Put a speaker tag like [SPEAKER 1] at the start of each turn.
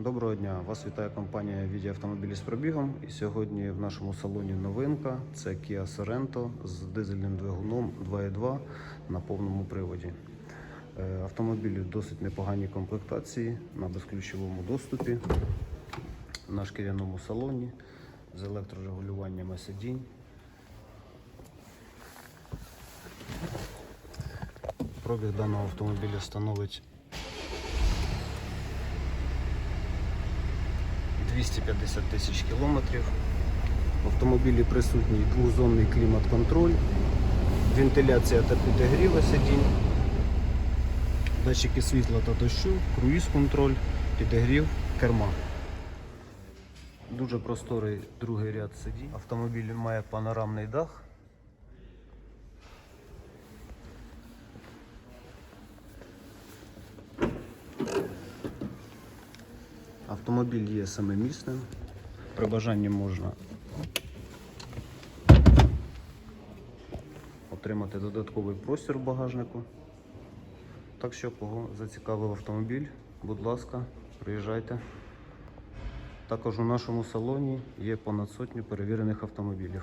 [SPEAKER 1] Доброго дня! Вас вітає компанія «Віді автомобілі з пробігом. І сьогодні в нашому салоні новинка це Kia Sorento з дизельним двигуном 2.2 на повному приводі. Е, Автомобіль у досить непоганій комплектації на безключовому доступі, на шкіряному салоні з електрорегулюваннями сидінь. Пробіг даного автомобіля становить 250 тисяч кілометрів. В автомобілі присутній двозонний клімат-контроль, вентиляція та підігріва сидінь, датчики світла та дощу, круїз-контроль, підігрів керма. Дуже просторий другий ряд сидінь. Автомобіль має панорамний дах. Автомобіль є семимісним. При бажанні можна отримати додатковий простір в багажнику. Так що, кого зацікавив автомобіль, будь ласка, приїжджайте. Також у нашому салоні є понад сотню перевірених автомобілів.